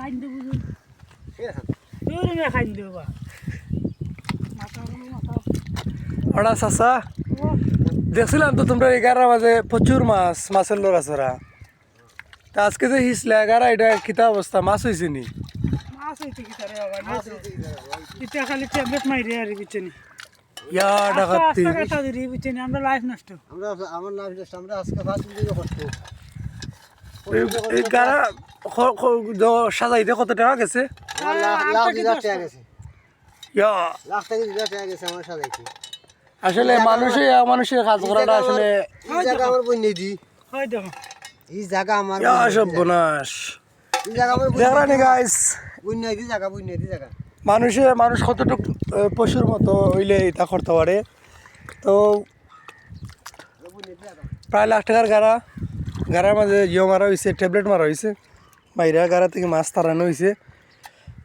খাই দেবো ওরা চাচা দেখছিলাম তো তোমরা এগারো বাজে প্রচুর মাছ মাছের ওরা। তা আজকে যে হিসলে এগারো এটা কিতা অবস্থা? মাছ হয়েছে নি? আমরা সাজাইতে কত টাকা গেছে? সাজাইতে আসলে মানুষে মানুষের কাজ করাটা আসলে এই জায়গা আমার দি। হয় দেখো। এই জায়গা আমার সর্বনাশ। এই জায়গা আমার দেখরা নি গাইস বন্যা দি জায়গা বন্যা দি জায়গা। মানুষে মানুষ কতটুকু পশুর মতো হইলে এটা করতে পারে। তো প্রায় লাখ টাকার গাড়া। গাড়ার মাঝে ইয়ে মারা হয়েছে ট্যাবলেট মারা হয়েছে মাইরা গাড়া থেকে মাছ তাড়ানো হয়েছে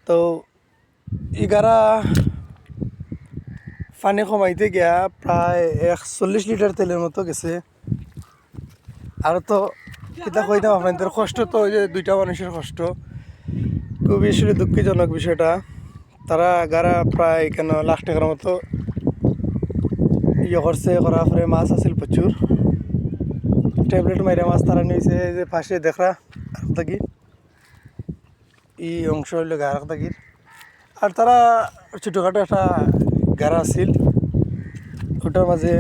তো এই গাড়া পানি কমাইতে গিয়া প্রায় একচল্লিশ লিটার তেলের মতো গেছে। আর তো কিতা কইতাম আপনাদের কষ্ট তো ওই যে দুইটা মানুষের কষ্ট। খুবই আসলে দুঃখজনক বিষয়টা। তারা গাড়া প্রায় কেন লাখ টাকার মতো ইয়ে করছে, করার পরে মাছ আছিল প্রচুর। ট্যাবলেট মাইরা মাছ তারা নিয়েছে যে পাশে দেখরা থাকি এই অংশ হইল গার থাকি আর তারা ছোটোখাটো একটা গাড়া আছিল ওটার মাঝে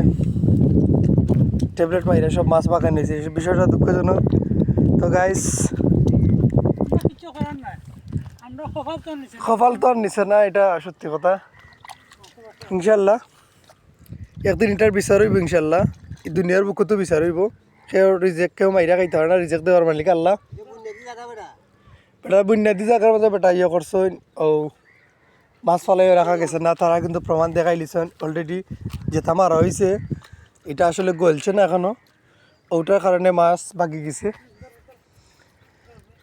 ট্যাবলেট মাইরা সব মাছ পাকা নিয়েছে বিষয়টা দুঃখজনক। তো গাইস সফল তো আর নিছে না, এটা সত্যি কথা। ইনশাল্লাহ একদিন এটার বিচার হইব ইনশাল্লাহ দুনিয়ার বুকতো বিচার হইব। কেউ রিজেক্ট কেউ মাইরা খাইতে পারে না রিজেক্ট দেওয়ার মালিক আল্লাহ এই বন্যা দি জায়গা বেটা বেটা বুনিয়াদি জায়গার মধ্যে বেটা ইয়ে করছেন ও মাছ ফালাই রাখা গেছে না তারা কিন্তু প্রমাণ দেখাই লিছেন অলরেডি যেটা মারা হয়েছে এটা আসলে গলছে না এখনও। ওটার কারণে মাছ বাকি গেছে।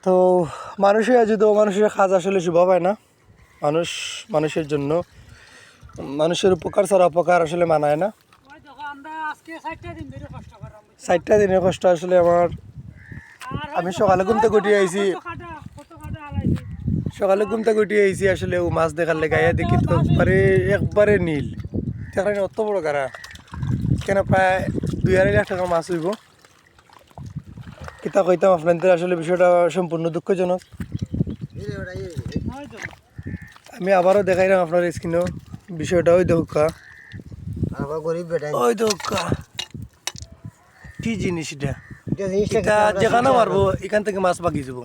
তো মানুষের যদি মানুষের কাজ আসলে শুভ পায় না। মানুষ, মানুষের জন্য, মানুষের উপকার ছাড়া অপকার আসলে মানায় না। চারটা দিনের কষ্ট আসলে আমার। আমি সকালে ঘুম থেকে আইছি কত কাটা কত কাটা আলাইছি সকালে ঘুম থেকে উঠে আইছি আসলে ও মাছ দেখার লেগে আইয়া দেখি তো একবারে একবারে নীল। সেখানে অত বড় গাড়া। কেন প্রায় দুই আড়াই লাখ টাকা মাছ হইব। কিতা কইতাম আপনাদের আসলে বিষয়টা সম্পূর্ণ দুঃখজনক। আমি আবারও দেখাইলাম আপনার স্ক্রিনেও বিষয়টা ওই দেখা আবার গরিব বেটা ওই দেখা কি জিনিস এটা? এটা যেখানে মারবো এখান থেকে মাছ বাকি যাব।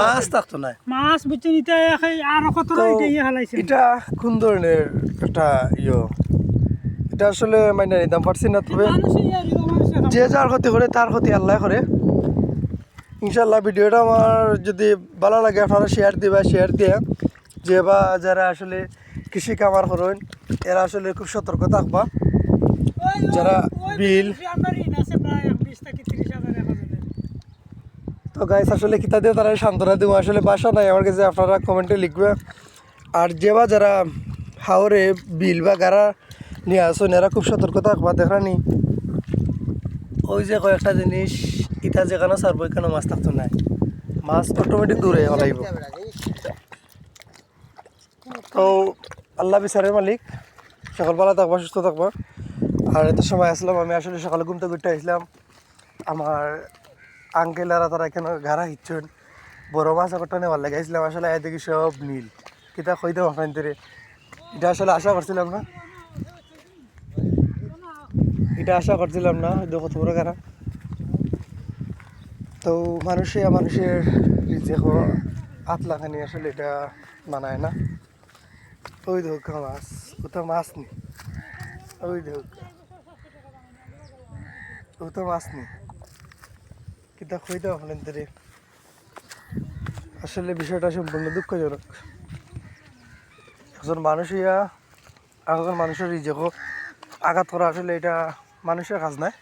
মাছ থাকতো না। মাছ বুঝছে নিতে আর কত এটা ইয়ে হালাইছে এটা কোন ধরনের একটা ইয়ে? এটা আসলে নিতাম পারছি না তবে। যে যার ক্ষতি করে তার ক্ষতি আল্লাহ করে। ইনশাল্লাহ ভিডিওটা আমার যদি ভালো লাগে আপনারা শেয়ার দিবা শেয়ার দিয়ে। যে বা যারা আসলে কৃষি কামার করেন এরা আসলে খুব সতর্ক থাকবা। যারা বিল থেকে। তো গাইস আসলে কিতা দিয়ে তারা সান্ত্বনা দেবো? আসলে বাসা নাই। আমার কাছে আপনারা কমেন্টে লিখবে। আর যে বা যারা হাওরে বিল বা গাড়া নিয়ে আসুন এরা খুব সতর্ক থাকবা দেখানি ওই যে কয়েকটা জিনিস, ইটা যেখানে সারবো এখানে মাছ থাকতো নাই মাছ অটোমেটিক দূরে হলাইব। তো আল্লাহ বিচারের মালিক। সকালবেলা থাকবা, সুস্থ থাকবা। আর এত সময় আসলাম, আমি আসলে সকালে ঘুমতে ঘুরতে আসলাম। আমার আঙ্কেলারা তারা এখানে ঘাড়া হিচ্ছেন? বড় মাছ একটা নেওয়ার লাগে। আসলাম আসলে এ দেখি সব নীল। কিতা কইতাম আপনাদের এটা আসলে আশা করছিলাম না। এটা আশা করছিলাম না দেখো তোমরা কারা তো মানুষে মানুষের দেখো আতলাখানি আসলে এটা মানায় না। ওই দেখো মাছ ও তো মাছ নি। ওই দেখো ও তো মাছ নি। কিতা কইতে আপনাদের আসলে বিষয়টা সম্পূর্ণ দুঃখজনক। একজন মানুষ ইয়া একজন মানুষের রিজেকও আঘাত করা আসলে এটা মানুষের কাজ নয়।